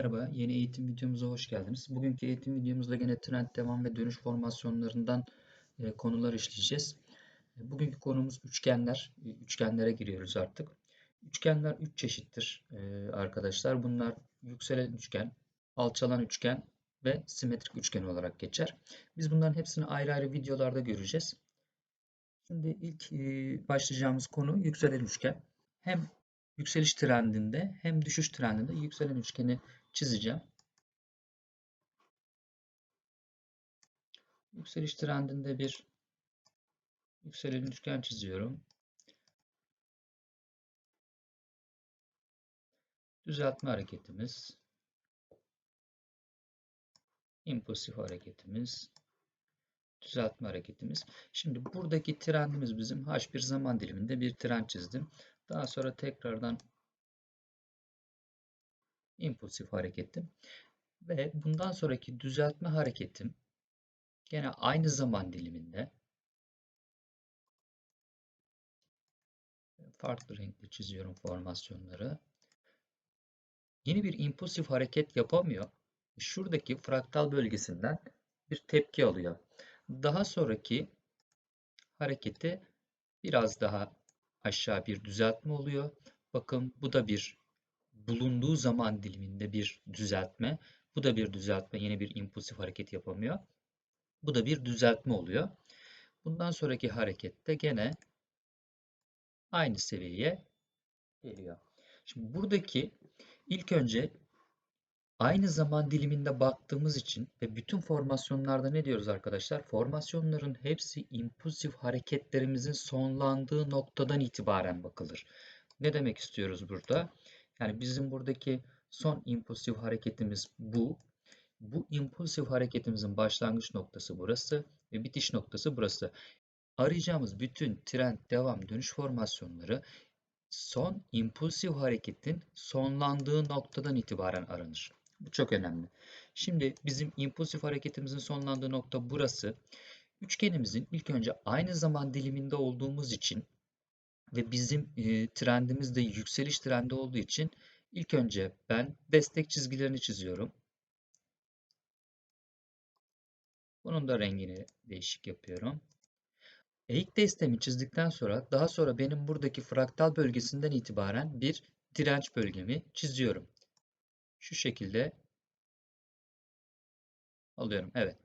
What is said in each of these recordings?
Merhaba, yeni eğitim videomuza hoş geldiniz. Bugünkü eğitim videomuzda gene trend devam ve dönüş formasyonlarından e, konular işleyeceğiz. E, bugünkü konumuz üçgenler. E, üçgenlere giriyoruz artık. Üçgenler üç çeşittir arkadaşlar. Bunlar yükselen üçgen, alçalan üçgen ve simetrik üçgen olarak geçer. Biz bunların hepsini ayrı ayrı videolarda göreceğiz. Şimdi ilk başlayacağımız konu yükselen üçgen. Hem yükseliş trendinde hem düşüş trendinde yükselen üçgeni çizeceğim. Yükseliş trendinde bir yükselen üçgen çiziyorum. Düzeltme hareketimiz, impulsif hareketimiz, düzeltme hareketimiz. Şimdi buradaki trendimiz bizim H1 zaman diliminde bir trend çizdim. Daha sonra tekrardan impulsif hareketim. Ve bundan sonraki düzeltme hareketim gene aynı zaman diliminde farklı renkle çiziyorum formasyonları. Yeni bir impulsif hareket yapamıyor. Şuradaki fraktal bölgesinden bir tepki alıyor. Daha sonraki hareketi biraz daha aşağı bir düzeltme oluyor. Bakın bu da bir bulunduğu zaman diliminde bir düzeltme. Bu da bir düzeltme. Yeni bir impulsif hareket yapamıyor. Bu da bir düzeltme oluyor. Bundan sonraki harekette gene aynı seviyeye geliyor. Şimdi buradaki ilk önce aynı zaman diliminde baktığımız için ve bütün formasyonlarda ne diyoruz arkadaşlar? Formasyonların hepsi impulsif hareketlerimizin sonlandığı noktadan itibaren bakılır. Ne demek istiyoruz burada? Yani bizim buradaki son impulsif hareketimiz bu. Bu impulsif hareketimizin başlangıç noktası burası ve bitiş noktası burası. Arayacağımız bütün trend, devam, dönüş formasyonları son impulsif hareketin sonlandığı noktadan itibaren aranır. Bu çok önemli. Şimdi bizim impulsif hareketimizin sonlandığı nokta burası. Üçgenimizin ilk önce aynı zaman diliminde olduğumuz için ve bizim trendimiz de yükseliş trendi olduğu için ilk önce ben destek çizgilerini çiziyorum. Bunun da rengini değişik yapıyorum. Eğik desteğimi çizdikten sonra daha sonra benim buradaki fraktal bölgesinden itibaren bir direnç bölgemi çiziyorum. Şu şekilde alıyorum. Evet.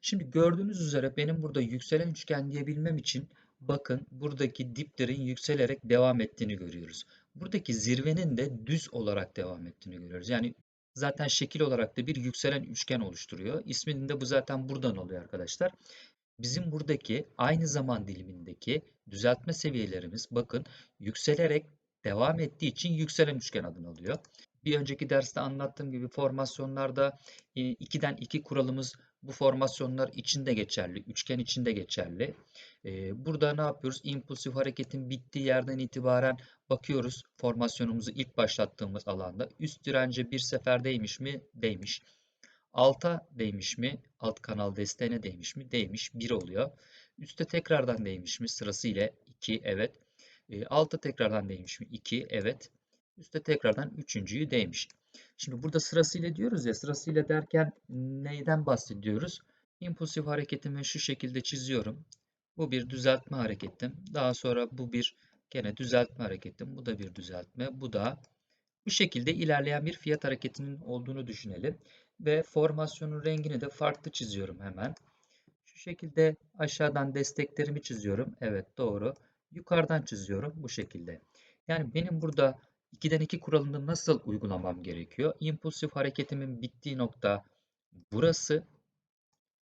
Şimdi gördüğünüz üzere benim burada yükselen üçgen diyebilmem için bakın buradaki diplerin yükselerek devam ettiğini görüyoruz. Buradaki zirvenin de düz olarak devam ettiğini görüyoruz. Yani zaten şekil olarak da bir yükselen üçgen oluşturuyor. İsminin de bu zaten buradan oluyor arkadaşlar. Bizim buradaki aynı zaman dilimindeki düzeltme seviyelerimiz bakın yükselerek devam ettiği için yükselen üçgen adını alıyor. Bir önceki derste anlattığım gibi formasyonlarda 2'den e, 2 kuralımız bu formasyonlar içinde geçerli, üçgen içinde geçerli. Ee, burada ne yapıyoruz? İmpulsif hareketin bittiği yerden itibaren bakıyoruz formasyonumuzu ilk başlattığımız alanda. Üst dirence bir sefer değmiş mi? Değmiş. Alta değmiş mi? Alt kanal desteğine değmiş mi? Değmiş. 1 oluyor. Üste tekrardan değmiş mi? Sırasıyla 2. Evet. E, alta tekrardan değmiş mi? 2. Evet. Üste tekrardan üçüncüyü değmiş. Şimdi burada sırasıyla diyoruz ya sırasıyla derken neyden bahsediyoruz? İmpulsif hareketimi şu şekilde çiziyorum. Bu bir düzeltme hareketim. Daha sonra bu bir gene düzeltme hareketim. Bu da bir düzeltme. Bu da bu şekilde ilerleyen bir fiyat hareketinin olduğunu düşünelim. Ve formasyonun rengini de farklı çiziyorum hemen. Şu şekilde aşağıdan desteklerimi çiziyorum. Evet doğru. Yukarıdan çiziyorum bu şekilde. Yani benim burada 2'den 2 kuralını nasıl uygulamam gerekiyor? İmpulsif hareketimin bittiği nokta burası.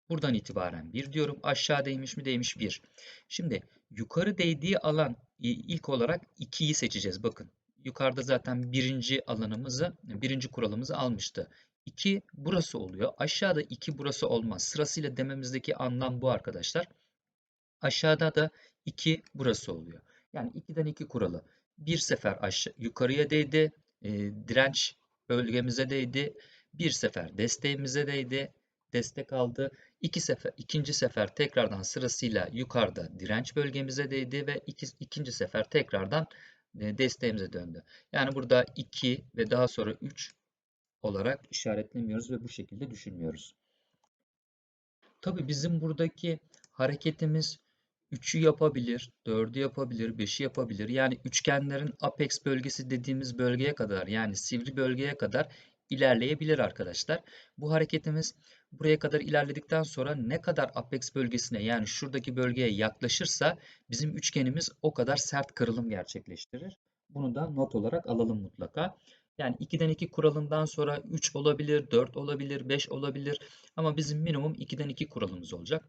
Buradan itibaren 1 diyorum. Aşağı değmiş mi? Değmiş 1. Şimdi yukarı değdiği alan ilk olarak 2'yi seçeceğiz. Bakın yukarıda zaten birinci alanımızı, birinci kuralımızı almıştı. 2 burası oluyor. Aşağıda 2 burası olmaz. Sırasıyla dememizdeki anlam bu arkadaşlar. Aşağıda da 2 burası oluyor. Yani 2'den 2 kuralı bir sefer aşağı yukarıya değdi. E, direnç bölgemize değdi. Bir sefer desteğimize değdi. Destek aldı. İki sefer, ikinci sefer tekrardan sırasıyla yukarıda direnç bölgemize değdi ve iki, ikinci sefer tekrardan e, desteğimize döndü. Yani burada 2 ve daha sonra 3 olarak işaretlemiyoruz ve bu şekilde düşünmüyoruz. Tabii bizim buradaki hareketimiz 3'ü yapabilir, 4'ü yapabilir, 5'i yapabilir. Yani üçgenlerin apex bölgesi dediğimiz bölgeye kadar yani sivri bölgeye kadar ilerleyebilir arkadaşlar. Bu hareketimiz buraya kadar ilerledikten sonra ne kadar apex bölgesine yani şuradaki bölgeye yaklaşırsa bizim üçgenimiz o kadar sert kırılım gerçekleştirir. Bunu da not olarak alalım mutlaka. Yani 2'den 2 kuralından sonra 3 olabilir, 4 olabilir, 5 olabilir ama bizim minimum 2'den 2 kuralımız olacak.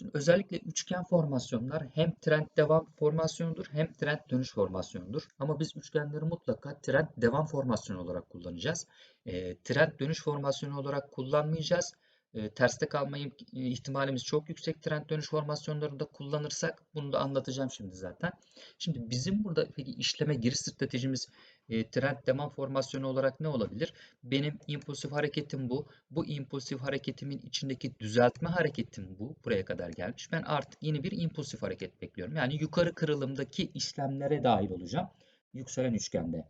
Şimdi özellikle üçgen formasyonlar hem trend devam formasyonudur hem trend dönüş formasyonudur. Ama biz üçgenleri mutlaka trend devam formasyonu olarak kullanacağız. E, trend dönüş formasyonu olarak kullanmayacağız. E, terste kalma ihtimalimiz çok yüksek trend dönüş formasyonlarında kullanırsak bunu da anlatacağım şimdi zaten. Şimdi bizim burada peki işleme giriş stratejimiz e, trend devam formasyonu olarak ne olabilir? Benim impulsif hareketim bu. Bu impulsif hareketimin içindeki düzeltme hareketim bu. Buraya kadar gelmiş. Ben artık yeni bir impulsif hareket bekliyorum. Yani yukarı kırılımdaki işlemlere dahil olacağım. Yükselen üçgende.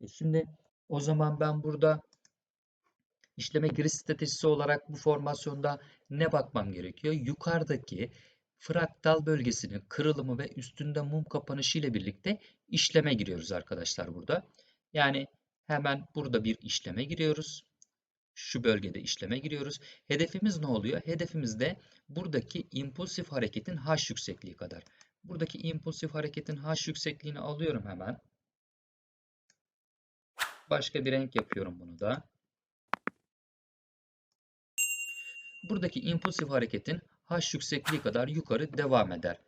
E şimdi o zaman ben burada işleme giriş stratejisi olarak bu formasyonda ne bakmam gerekiyor? Yukarıdaki fraktal bölgesinin kırılımı ve üstünde mum kapanışı ile birlikte işleme giriyoruz arkadaşlar burada. Yani hemen burada bir işleme giriyoruz. Şu bölgede işleme giriyoruz. Hedefimiz ne oluyor? Hedefimiz de buradaki impulsif hareketin h yüksekliği kadar. Buradaki impulsif hareketin h yüksekliğini alıyorum hemen. Başka bir renk yapıyorum bunu da. Buradaki impulsif hareketin h yüksekliği kadar yukarı devam eder.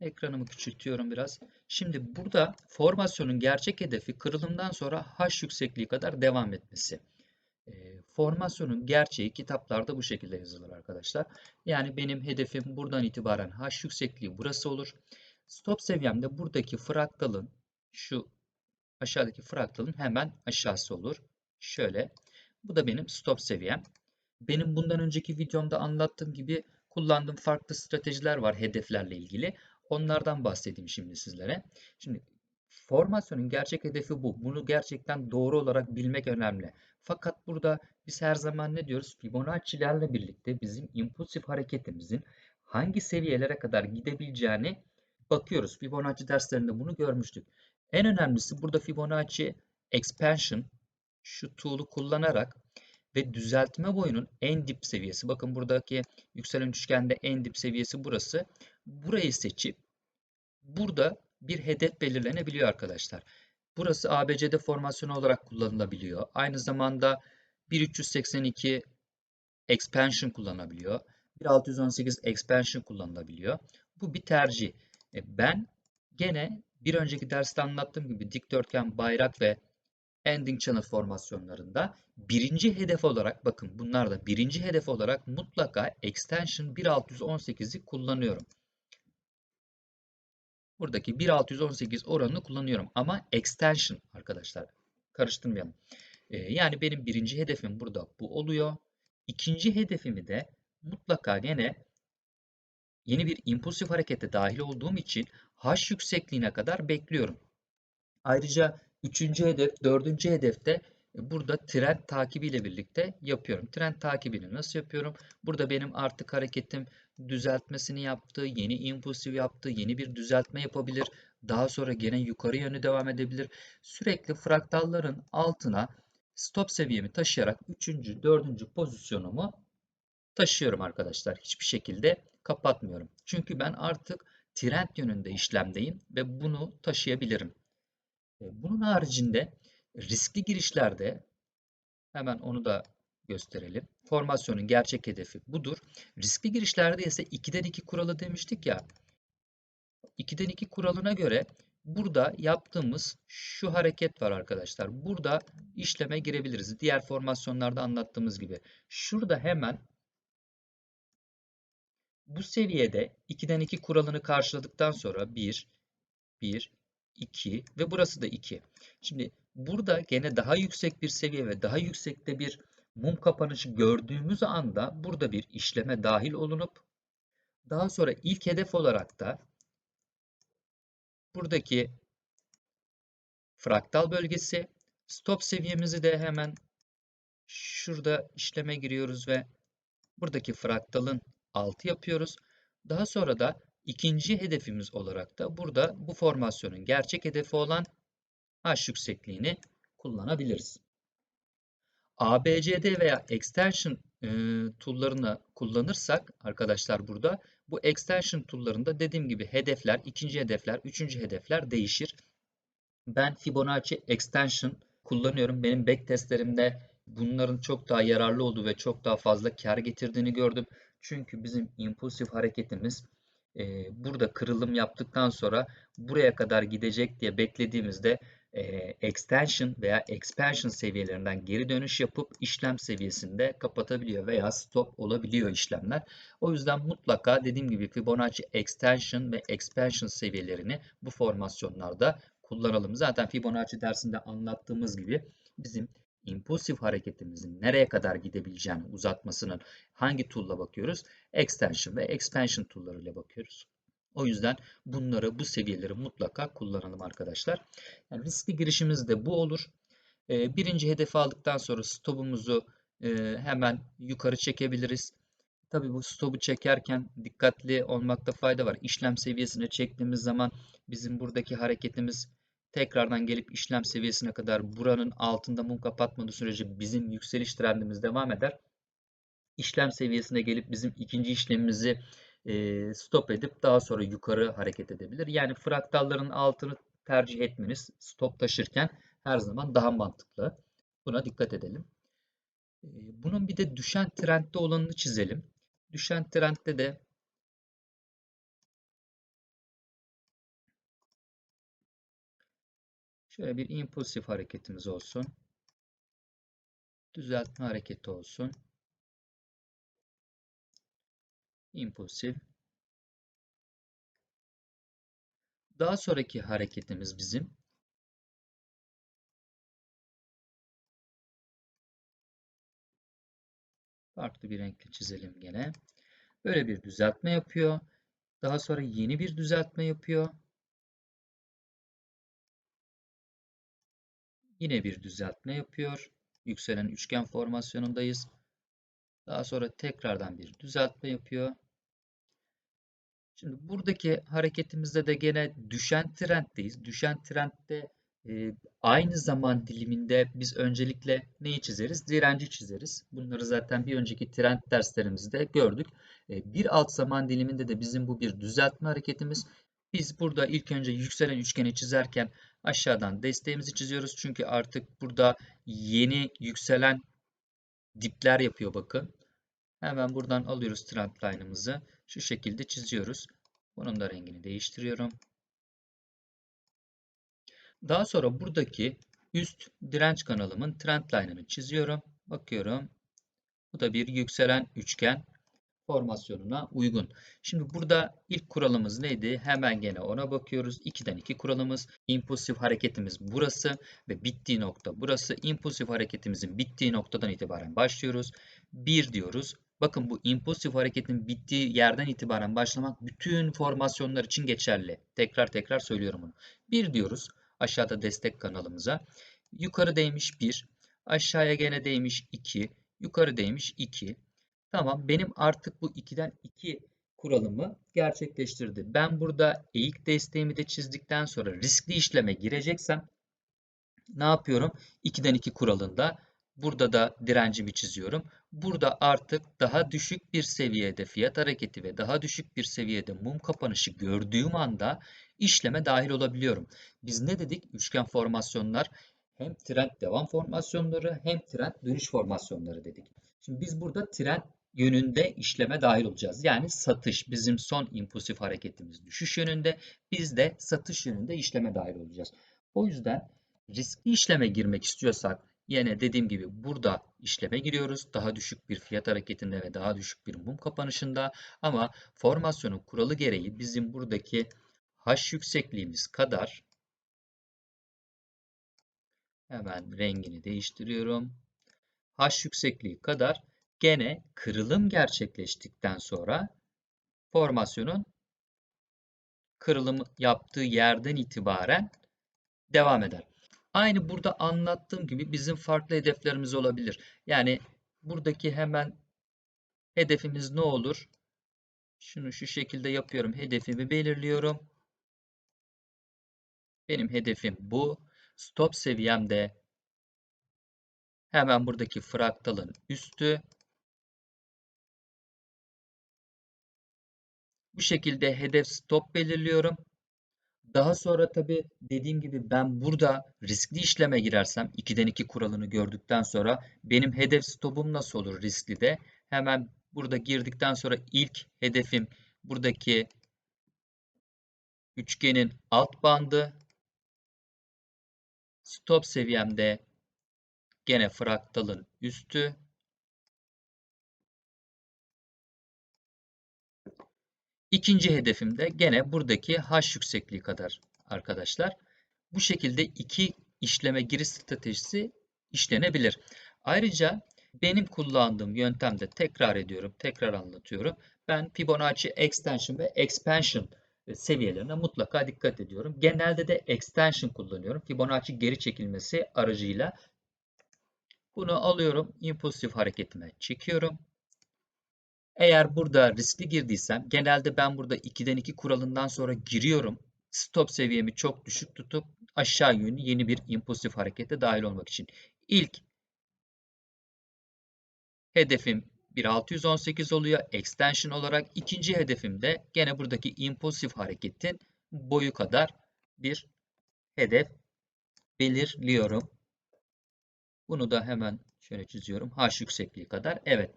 Ekranımı küçültüyorum biraz. Şimdi burada formasyonun gerçek hedefi kırılımdan sonra h yüksekliği kadar devam etmesi. E, formasyonun gerçeği kitaplarda bu şekilde yazılır arkadaşlar. Yani benim hedefim buradan itibaren h yüksekliği burası olur. Stop seviyemde buradaki fraktalın şu aşağıdaki fraktalın hemen aşağısı olur. Şöyle. Bu da benim stop seviyem. Benim bundan önceki videomda anlattığım gibi kullandığım farklı stratejiler var hedeflerle ilgili. Onlardan bahsedeyim şimdi sizlere. Şimdi formasyonun gerçek hedefi bu. Bunu gerçekten doğru olarak bilmek önemli. Fakat burada biz her zaman ne diyoruz? Fibonacci'lerle birlikte bizim impulsif hareketimizin hangi seviyelere kadar gidebileceğini bakıyoruz. Fibonacci derslerinde bunu görmüştük. En önemlisi burada Fibonacci expansion şu tool'u kullanarak ve düzeltme boyunun en dip seviyesi. Bakın buradaki yükselen üçgende en dip seviyesi burası. Burayı seçip burada bir hedef belirlenebiliyor arkadaşlar. Burası ABCD formasyonu olarak kullanılabiliyor. Aynı zamanda 1382 expansion kullanabiliyor. 1618 expansion kullanılabiliyor. Bu bir tercih. E, ben gene bir önceki derste anlattığım gibi dikdörtgen, bayrak ve ending channel formasyonlarında birinci hedef olarak bakın bunlar da birinci hedef olarak mutlaka extension 1618'i kullanıyorum. Buradaki 1618 oranını kullanıyorum ama extension arkadaşlar karıştırmayalım. Ee, yani benim birinci hedefim burada bu oluyor. İkinci hedefimi de mutlaka gene yeni bir impulsif harekete dahil olduğum için H yüksekliğine kadar bekliyorum. Ayrıca Üçüncü hedef, dördüncü hedefte e, burada trend takibiyle birlikte yapıyorum. Trend takibini nasıl yapıyorum? Burada benim artık hareketim düzeltmesini yaptı, yeni impulsif yaptı, yeni bir düzeltme yapabilir. Daha sonra gene yukarı yönü devam edebilir. Sürekli fraktalların altına stop seviyemi taşıyarak 3. 4. pozisyonumu taşıyorum arkadaşlar. Hiçbir şekilde kapatmıyorum. Çünkü ben artık trend yönünde işlemdeyim ve bunu taşıyabilirim. E, bunun haricinde riskli girişlerde hemen onu da gösterelim. Formasyonun gerçek hedefi budur. Riskli girişlerde ise 2'den 2 kuralı demiştik ya. 2'den 2 kuralına göre burada yaptığımız şu hareket var arkadaşlar. Burada işleme girebiliriz. Diğer formasyonlarda anlattığımız gibi. Şurada hemen bu seviyede 2'den 2 kuralını karşıladıktan sonra 1, 1, 2 ve burası da 2. Şimdi burada gene daha yüksek bir seviye ve daha yüksekte bir mum kapanışı gördüğümüz anda burada bir işleme dahil olunup daha sonra ilk hedef olarak da buradaki fraktal bölgesi stop seviyemizi de hemen Şurada işleme giriyoruz ve buradaki fraktalın 6 yapıyoruz. Daha sonra da ikinci hedefimiz olarak da burada bu formasyonun gerçek hedefi olan h yüksekliğini kullanabiliriz. ABCD veya extension e, tool'larını kullanırsak arkadaşlar burada bu extension tool'larında dediğim gibi hedefler, ikinci hedefler, üçüncü hedefler değişir. Ben Fibonacci extension kullanıyorum. Benim backtestlerimde bunların çok daha yararlı olduğu ve çok daha fazla kar getirdiğini gördüm. Çünkü bizim impulsif hareketimiz e, burada kırılım yaptıktan sonra buraya kadar gidecek diye beklediğimizde e, extension veya expansion seviyelerinden geri dönüş yapıp işlem seviyesinde kapatabiliyor veya stop olabiliyor işlemler. O yüzden mutlaka dediğim gibi Fibonacci extension ve expansion seviyelerini bu formasyonlarda kullanalım. Zaten Fibonacci dersinde anlattığımız gibi bizim impulsif hareketimizin nereye kadar gidebileceğini uzatmasının hangi tool'la bakıyoruz? Extension ve expansion tool'larıyla bakıyoruz. O yüzden bunları, bu seviyeleri mutlaka kullanalım arkadaşlar. Yani riskli girişimiz de bu olur. Ee, birinci hedefi aldıktan sonra stopumuzu e, hemen yukarı çekebiliriz. Tabii bu stopu çekerken dikkatli olmakta fayda var. İşlem seviyesine çektiğimiz zaman bizim buradaki hareketimiz tekrardan gelip işlem seviyesine kadar buranın altında mum kapatmadığı sürece bizim yükseliş trendimiz devam eder. İşlem seviyesine gelip bizim ikinci işlemimizi stop edip daha sonra yukarı hareket edebilir. Yani fraktalların altını tercih etmeniz stop taşırken her zaman daha mantıklı. Buna dikkat edelim. Bunun bir de düşen trendde olanını çizelim. Düşen trendde de şöyle bir impulsif hareketimiz olsun. Düzeltme hareketi olsun. impulsif. Daha sonraki hareketimiz bizim farklı bir renkle çizelim gene. Böyle bir düzeltme yapıyor. Daha sonra yeni bir düzeltme yapıyor. Yine bir düzeltme yapıyor. Yükselen üçgen formasyonundayız. Daha sonra tekrardan bir düzeltme yapıyor. Şimdi buradaki hareketimizde de gene düşen trenddeyiz. Düşen trendde e, aynı zaman diliminde biz öncelikle neyi çizeriz? Direnci çizeriz. Bunları zaten bir önceki trend derslerimizde gördük. E, bir alt zaman diliminde de bizim bu bir düzeltme hareketimiz. Biz burada ilk önce yükselen üçgeni çizerken aşağıdan desteğimizi çiziyoruz. Çünkü artık burada yeni yükselen dipler yapıyor bakın. Hemen buradan alıyoruz trend line'ımızı. Şu şekilde çiziyoruz. Bunun da rengini değiştiriyorum. Daha sonra buradaki üst direnç kanalımın trend line'ını çiziyorum. Bakıyorum. Bu da bir yükselen üçgen formasyonuna uygun. Şimdi burada ilk kuralımız neydi? Hemen gene ona bakıyoruz. 2'den 2 kuralımız. İmpulsif hareketimiz burası ve bittiği nokta burası. İmpulsif hareketimizin bittiği noktadan itibaren başlıyoruz. 1 diyoruz. Bakın bu impulsif hareketin bittiği yerden itibaren başlamak bütün formasyonlar için geçerli. Tekrar tekrar söylüyorum bunu. 1 diyoruz aşağıda destek kanalımıza. Yukarı değmiş 1, aşağıya gene değmiş 2, yukarı değmiş 2. Tamam benim artık bu 2'den 2 kuralımı gerçekleştirdi. Ben burada eğik desteğimi de çizdikten sonra riskli işleme gireceksem ne yapıyorum? 2'den 2 kuralında burada da direncimi çiziyorum. Burada artık daha düşük bir seviyede fiyat hareketi ve daha düşük bir seviyede mum kapanışı gördüğüm anda işleme dahil olabiliyorum. Biz ne dedik? Üçgen formasyonlar hem trend devam formasyonları hem trend dönüş formasyonları dedik. Şimdi biz burada trend yönünde işleme dahil olacağız. Yani satış bizim son impulsif hareketimiz düşüş yönünde. Biz de satış yönünde işleme dahil olacağız. O yüzden riskli işleme girmek istiyorsak yine dediğim gibi burada işleme giriyoruz. Daha düşük bir fiyat hareketinde ve daha düşük bir mum kapanışında ama formasyonun kuralı gereği bizim buradaki H yüksekliğimiz kadar hemen rengini değiştiriyorum. H yüksekliği kadar gene kırılım gerçekleştikten sonra formasyonun kırılım yaptığı yerden itibaren devam eder. Aynı burada anlattığım gibi bizim farklı hedeflerimiz olabilir. Yani buradaki hemen hedefimiz ne olur? Şunu şu şekilde yapıyorum. Hedefimi belirliyorum. Benim hedefim bu. Stop seviyem de hemen buradaki fraktalın üstü. Bu şekilde hedef stop belirliyorum. Daha sonra tabii dediğim gibi ben burada riskli işleme girersem 2'den 2 kuralını gördükten sonra benim hedef stopum nasıl olur riskli de? Hemen burada girdikten sonra ilk hedefim buradaki üçgenin alt bandı. Stop seviyemde gene fraktalın üstü. İkinci hedefim de gene buradaki h yüksekliği kadar arkadaşlar. Bu şekilde iki işleme giriş stratejisi işlenebilir. Ayrıca benim kullandığım yöntemde tekrar ediyorum, tekrar anlatıyorum. Ben Fibonacci Extension ve Expansion seviyelerine mutlaka dikkat ediyorum. Genelde de Extension kullanıyorum. Fibonacci geri çekilmesi aracıyla. Bunu alıyorum, impulsif hareketime çekiyorum. Eğer burada riskli girdiysem genelde ben burada 2'den 2 kuralından sonra giriyorum. Stop seviyemi çok düşük tutup aşağı yönlü yeni bir impulsif harekete dahil olmak için. İlk hedefim 1618 oluyor extension olarak. ikinci hedefim de gene buradaki impulsif hareketin boyu kadar bir hedef belirliyorum. Bunu da hemen şöyle çiziyorum. H yüksekliği kadar. Evet.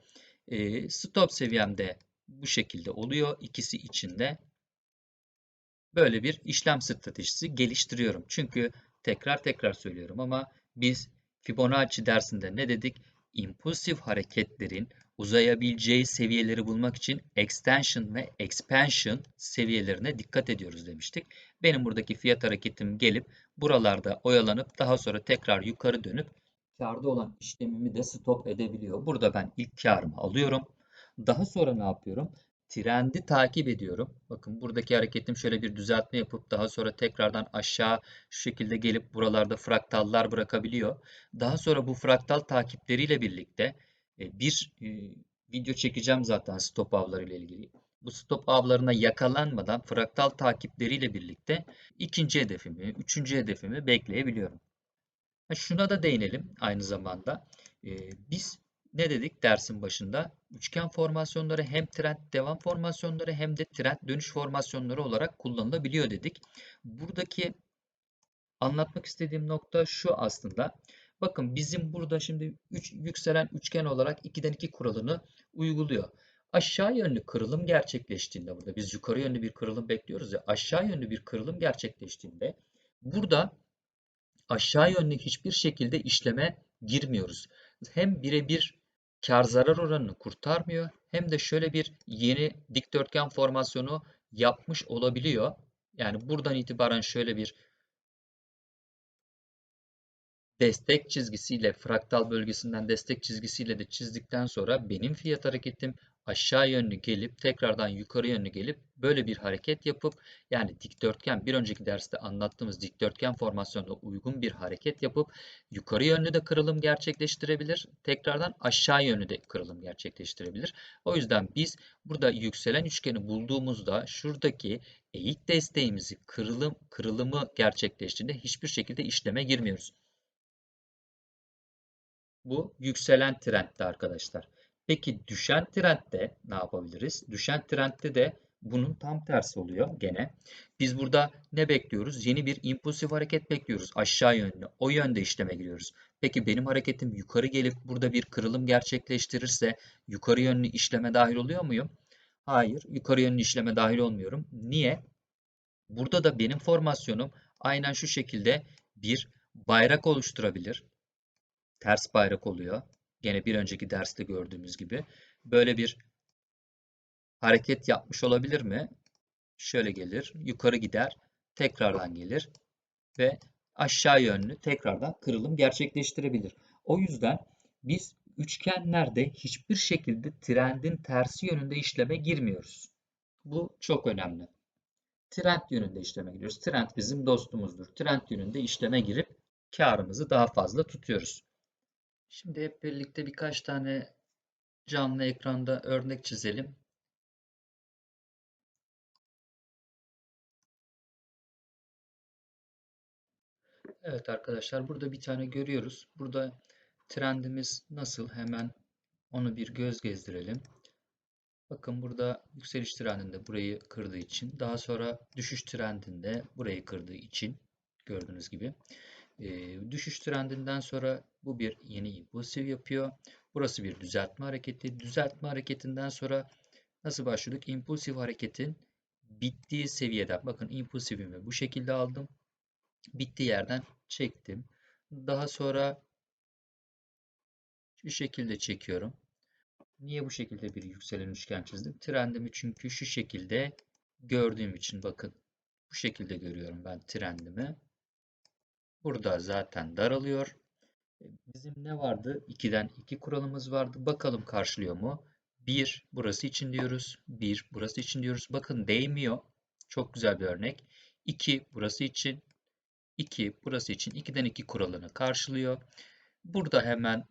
E, stop seviyemde bu şekilde oluyor. İkisi içinde böyle bir işlem stratejisi geliştiriyorum. Çünkü tekrar tekrar söylüyorum ama biz Fibonacci dersinde ne dedik? İmpulsif hareketlerin uzayabileceği seviyeleri bulmak için extension ve expansion seviyelerine dikkat ediyoruz demiştik. Benim buradaki fiyat hareketim gelip buralarda oyalanıp daha sonra tekrar yukarı dönüp karda olan işlemimi de stop edebiliyor. Burada ben ilk karımı alıyorum. Daha sonra ne yapıyorum? Trendi takip ediyorum. Bakın buradaki hareketim şöyle bir düzeltme yapıp daha sonra tekrardan aşağı şu şekilde gelip buralarda fraktallar bırakabiliyor. Daha sonra bu fraktal takipleriyle birlikte e, bir e, video çekeceğim zaten stop avları ile ilgili. Bu stop avlarına yakalanmadan fraktal takipleriyle birlikte ikinci hedefimi, üçüncü hedefimi bekleyebiliyorum. Şuna da değinelim aynı zamanda. Ee, biz ne dedik dersin başında? Üçgen formasyonları hem trend devam formasyonları hem de trend dönüş formasyonları olarak kullanılabiliyor dedik. Buradaki anlatmak istediğim nokta şu aslında. Bakın bizim burada şimdi üç, yükselen üçgen olarak 2'den 2 kuralını uyguluyor. Aşağı yönlü kırılım gerçekleştiğinde burada biz yukarı yönlü bir kırılım bekliyoruz ya aşağı yönlü bir kırılım gerçekleştiğinde burada aşağı yönlü hiçbir şekilde işleme girmiyoruz. Hem birebir kar zarar oranını kurtarmıyor hem de şöyle bir yeni dikdörtgen formasyonu yapmış olabiliyor. Yani buradan itibaren şöyle bir destek çizgisiyle fraktal bölgesinden destek çizgisiyle de çizdikten sonra benim fiyat hareketim aşağı yönlü gelip tekrardan yukarı yönlü gelip böyle bir hareket yapıp yani dikdörtgen bir önceki derste anlattığımız dikdörtgen formasyonuna uygun bir hareket yapıp yukarı yönlü de kırılım gerçekleştirebilir. Tekrardan aşağı yönlü de kırılım gerçekleştirebilir. O yüzden biz burada yükselen üçgeni bulduğumuzda şuradaki eğik desteğimizi kırılım kırılımı gerçekleştiğinde hiçbir şekilde işleme girmiyoruz. Bu yükselen trendde arkadaşlar. Peki düşen trendde ne yapabiliriz? Düşen trendde de bunun tam tersi oluyor gene. Biz burada ne bekliyoruz? Yeni bir impulsif hareket bekliyoruz aşağı yönlü. O yönde işleme giriyoruz. Peki benim hareketim yukarı gelip burada bir kırılım gerçekleştirirse yukarı yönlü işleme dahil oluyor muyum? Hayır, yukarı yönlü işleme dahil olmuyorum. Niye? Burada da benim formasyonum aynen şu şekilde bir bayrak oluşturabilir. Ters bayrak oluyor. Gene bir önceki derste gördüğümüz gibi. Böyle bir hareket yapmış olabilir mi? Şöyle gelir, yukarı gider, tekrardan gelir ve aşağı yönlü tekrardan kırılım gerçekleştirebilir. O yüzden biz üçgenlerde hiçbir şekilde trendin tersi yönünde işleme girmiyoruz. Bu çok önemli. Trend yönünde işleme giriyoruz. Trend bizim dostumuzdur. Trend yönünde işleme girip karımızı daha fazla tutuyoruz. Şimdi hep birlikte birkaç tane canlı ekranda örnek çizelim. Evet arkadaşlar burada bir tane görüyoruz. Burada trendimiz nasıl? Hemen onu bir göz gezdirelim. Bakın burada yükseliş trendinde burayı kırdığı için, daha sonra düşüş trendinde burayı kırdığı için gördüğünüz gibi. E, düşüş trendinden sonra bu bir yeni impulsif yapıyor. Burası bir düzeltme hareketi. Düzeltme hareketinden sonra nasıl başladık? İmpulsif hareketin bittiği seviyeden, bakın impulsifimi bu şekilde aldım. Bittiği yerden çektim. Daha sonra şu şekilde çekiyorum. Niye bu şekilde bir yükselen üçgen çizdim? Trendimi çünkü şu şekilde gördüğüm için bakın bu şekilde görüyorum ben trendimi. Burada zaten daralıyor. E, bizim ne vardı? 2'den 2 kuralımız vardı. Bakalım karşılıyor mu? 1 burası için diyoruz. 1 burası için diyoruz. Bakın değmiyor. Çok güzel bir örnek. 2 burası için. 2 burası için 2'den 2 kuralını karşılıyor. Burada hemen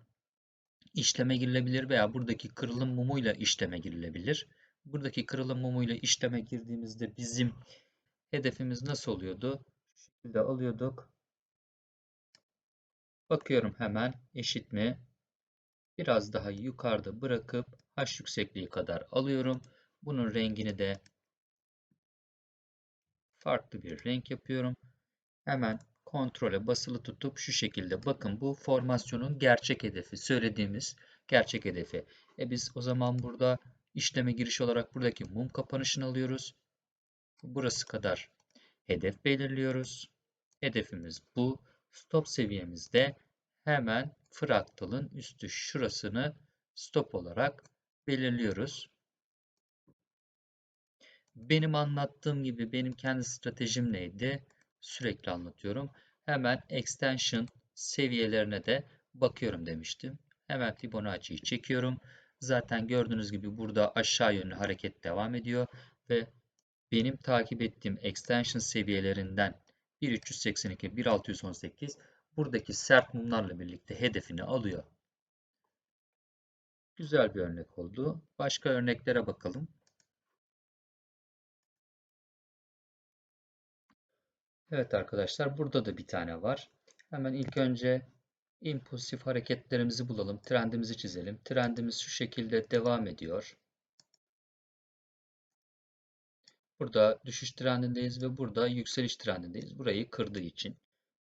işleme girilebilir veya buradaki kırılım mumuyla işleme girilebilir. Buradaki kırılım mumuyla işleme girdiğimizde bizim hedefimiz nasıl oluyordu? Şu şekilde alıyorduk. Bakıyorum hemen eşit mi? Biraz daha yukarıda bırakıp h yüksekliği kadar alıyorum. Bunun rengini de farklı bir renk yapıyorum. Hemen kontrole basılı tutup şu şekilde bakın bu formasyonun gerçek hedefi söylediğimiz gerçek hedefi. E biz o zaman burada işleme giriş olarak buradaki mum kapanışını alıyoruz. Burası kadar hedef belirliyoruz. Hedefimiz bu. Stop seviyemizde hemen fraktalın üstü şurasını stop olarak belirliyoruz. Benim anlattığım gibi benim kendi stratejim neydi? Sürekli anlatıyorum. Hemen extension seviyelerine de bakıyorum demiştim. Hemen Fibonacci'yi çekiyorum. Zaten gördüğünüz gibi burada aşağı yönlü hareket devam ediyor ve benim takip ettiğim extension seviyelerinden 1382, 1618 buradaki sert mumlarla birlikte hedefini alıyor. Güzel bir örnek oldu. Başka örneklere bakalım. Evet arkadaşlar burada da bir tane var. Hemen ilk önce impulsif hareketlerimizi bulalım. Trendimizi çizelim. Trendimiz şu şekilde devam ediyor. Burada düşüş trendindeyiz ve burada yükseliş trendindeyiz. Burayı kırdığı için.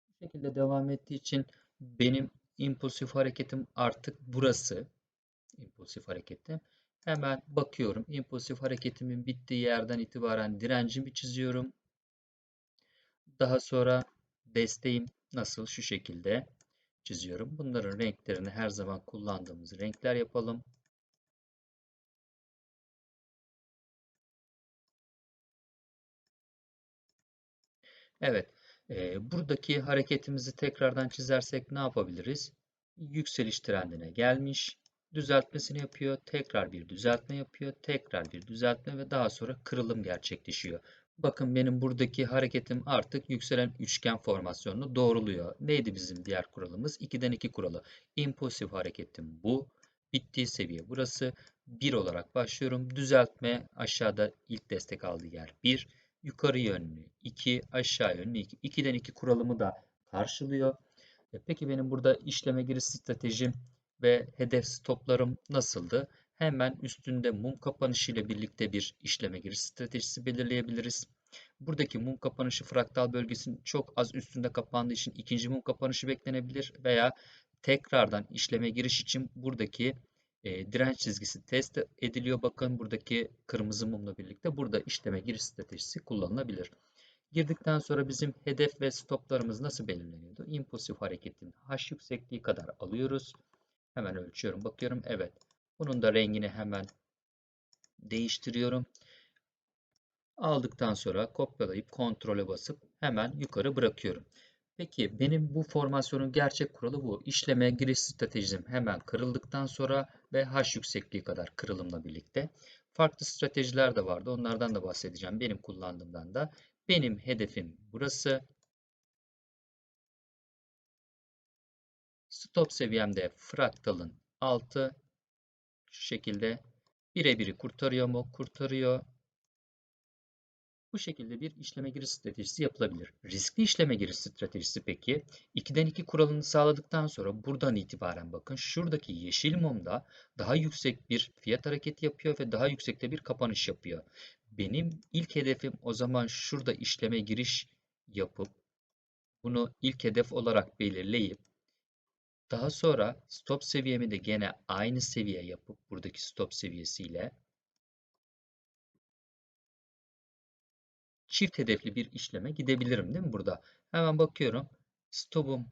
Bu şekilde devam ettiği için benim impulsif hareketim artık burası. İmpulsif hareketim. Hemen bakıyorum. İmpulsif hareketimin bittiği yerden itibaren direncimi çiziyorum. Daha sonra desteğim nasıl? Şu şekilde çiziyorum. Bunların renklerini her zaman kullandığımız renkler yapalım. Evet. E, buradaki hareketimizi tekrardan çizersek ne yapabiliriz? Yükseliş trendine gelmiş. Düzeltmesini yapıyor. Tekrar bir düzeltme yapıyor. Tekrar bir düzeltme ve daha sonra kırılım gerçekleşiyor. Bakın benim buradaki hareketim artık yükselen üçgen formasyonunu doğruluyor. Neydi bizim diğer kuralımız? 2'den 2 kuralı. Impulsif hareketim bu. Bittiği seviye burası. 1 olarak başlıyorum. Düzeltme aşağıda ilk destek aldığı yer 1. Yukarı yönlü 2, aşağı yönlü 2. 2'den 2 kuralımı da karşılıyor. E peki benim burada işleme giriş stratejim ve hedef stoplarım nasıldı? Hemen üstünde mum kapanışı ile birlikte bir işleme giriş stratejisi belirleyebiliriz. Buradaki mum kapanışı fraktal bölgesinin çok az üstünde kapandığı için ikinci mum kapanışı beklenebilir veya tekrardan işleme giriş için buradaki e, direnç çizgisi test ediliyor. Bakın buradaki kırmızı mumla birlikte burada işleme giriş stratejisi kullanılabilir. Girdikten sonra bizim hedef ve stoplarımız nasıl belirleniyordu? İmpulsif hareketin H yüksekliği kadar alıyoruz. Hemen ölçüyorum. Bakıyorum. Evet. Bunun da rengini hemen değiştiriyorum. Aldıktan sonra kopyalayıp kontrole basıp hemen yukarı bırakıyorum. Peki benim bu formasyonun gerçek kuralı bu. İşleme giriş stratejim hemen kırıldıktan sonra ve H yüksekliği kadar kırılımla birlikte. Farklı stratejiler de vardı. Onlardan da bahsedeceğim. Benim kullandığımdan da. Benim hedefim burası. Stop seviyemde fraktalın altı şu şekilde birebiri kurtarıyor mu? Kurtarıyor. Bu şekilde bir işleme giriş stratejisi yapılabilir. Riskli işleme giriş stratejisi peki 2'den 2 kuralını sağladıktan sonra buradan itibaren bakın şuradaki yeşil mumda daha yüksek bir fiyat hareketi yapıyor ve daha yüksekte bir kapanış yapıyor. Benim ilk hedefim o zaman şurada işleme giriş yapıp bunu ilk hedef olarak belirleyip daha sonra stop seviyemi de gene aynı seviye yapıp buradaki stop seviyesiyle çift hedefli bir işleme gidebilirim değil mi burada? Hemen bakıyorum. Stop'um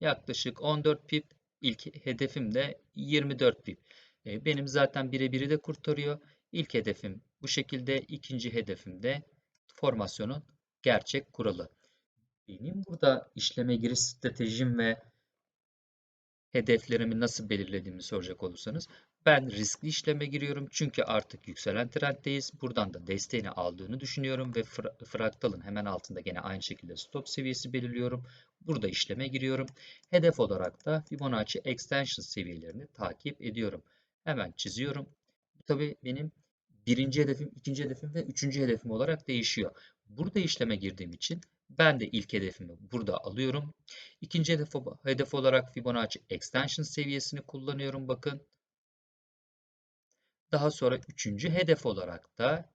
yaklaşık 14 pip. İlk hedefim de 24 pip. E, benim zaten birebiri de kurtarıyor. İlk hedefim bu şekilde. ikinci hedefim de formasyonun gerçek kuralı. Benim burada işleme giriş stratejim ve hedeflerimi nasıl belirlediğimi soracak olursanız ben riskli işleme giriyorum çünkü artık yükselen trenddeyiz. Buradan da desteğini aldığını düşünüyorum ve fraktalın hemen altında gene aynı şekilde stop seviyesi belirliyorum. Burada işleme giriyorum. Hedef olarak da Fibonacci extension seviyelerini takip ediyorum. Hemen çiziyorum. Tabii benim birinci hedefim, ikinci hedefim ve üçüncü hedefim olarak değişiyor. Burada işleme girdiğim için ben de ilk hedefimi burada alıyorum. İkinci hedef, hedef olarak Fibonacci extension seviyesini kullanıyorum. Bakın. Daha sonra üçüncü hedef olarak da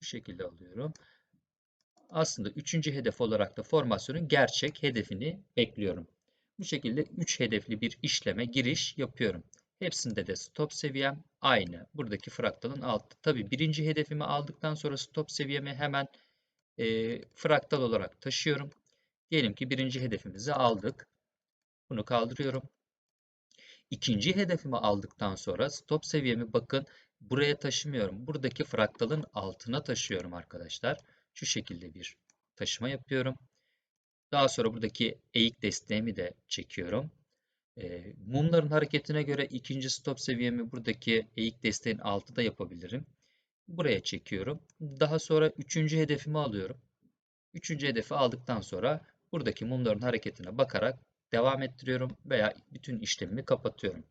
şu şekilde alıyorum. Aslında üçüncü hedef olarak da formasyonun gerçek hedefini bekliyorum. Bu şekilde üç hedefli bir işleme giriş yapıyorum. Hepsinde de stop seviyem aynı. Buradaki fraktalın altı. Tabi birinci hedefimi aldıktan sonra stop seviyemi hemen e, fraktal olarak taşıyorum. Diyelim ki birinci hedefimizi aldık. Bunu kaldırıyorum. İkinci hedefimi aldıktan sonra stop seviyemi bakın buraya taşımıyorum. Buradaki fraktalın altına taşıyorum arkadaşlar. Şu şekilde bir taşıma yapıyorum. Daha sonra buradaki eğik desteğimi de çekiyorum. E, mumların hareketine göre ikinci stop seviyemi buradaki eğik desteğin altında yapabilirim. Buraya çekiyorum. Daha sonra üçüncü hedefimi alıyorum. Üçüncü hedefi aldıktan sonra buradaki mumların hareketine bakarak devam ettiriyorum veya bütün işlemimi kapatıyorum.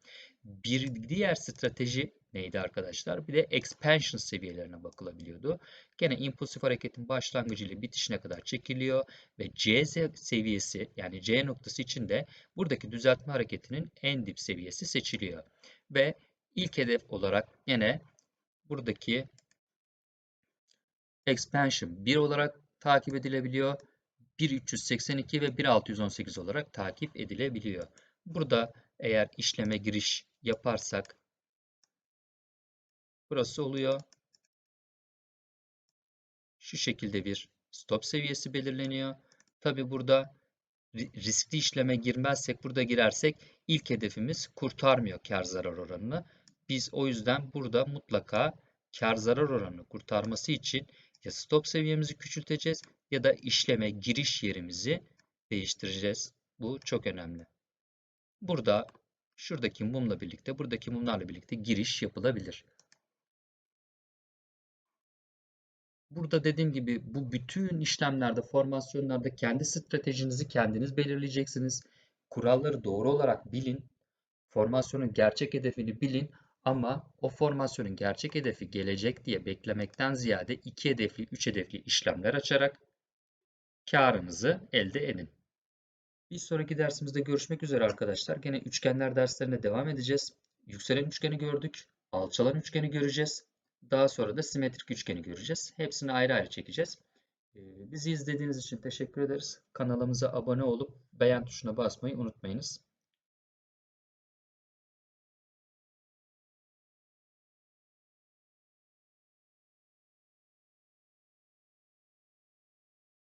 Bir diğer strateji neydi arkadaşlar? Bir de expansion seviyelerine bakılabiliyordu. Gene impulsif hareketin başlangıcı ile bitişine kadar çekiliyor ve C seviyesi yani C noktası için de buradaki düzeltme hareketinin en dip seviyesi seçiliyor. Ve ilk hedef olarak yine buradaki expansion 1 olarak takip edilebiliyor. 1.382 ve 1.618 olarak takip edilebiliyor. Burada eğer işleme giriş yaparsak burası oluyor. Şu şekilde bir stop seviyesi belirleniyor. Tabi burada riskli işleme girmezsek, burada girersek ilk hedefimiz kurtarmıyor kar zarar oranını. Biz o yüzden burada mutlaka kar zarar oranını kurtarması için ya stop seviyemizi küçülteceğiz ya da işleme giriş yerimizi değiştireceğiz. Bu çok önemli. Burada şuradaki mumla birlikte, buradaki mumlarla birlikte giriş yapılabilir. Burada dediğim gibi bu bütün işlemlerde, formasyonlarda kendi stratejinizi kendiniz belirleyeceksiniz. Kuralları doğru olarak bilin. Formasyonun gerçek hedefini bilin. Ama o formasyonun gerçek hedefi gelecek diye beklemekten ziyade iki hedefli, üç hedefli işlemler açarak karınızı elde edin. Bir sonraki dersimizde görüşmek üzere arkadaşlar. Gene üçgenler derslerine devam edeceğiz. Yükselen üçgeni gördük. Alçalan üçgeni göreceğiz. Daha sonra da simetrik üçgeni göreceğiz. Hepsini ayrı ayrı çekeceğiz. Ee, bizi izlediğiniz için teşekkür ederiz. Kanalımıza abone olup beğen tuşuna basmayı unutmayınız.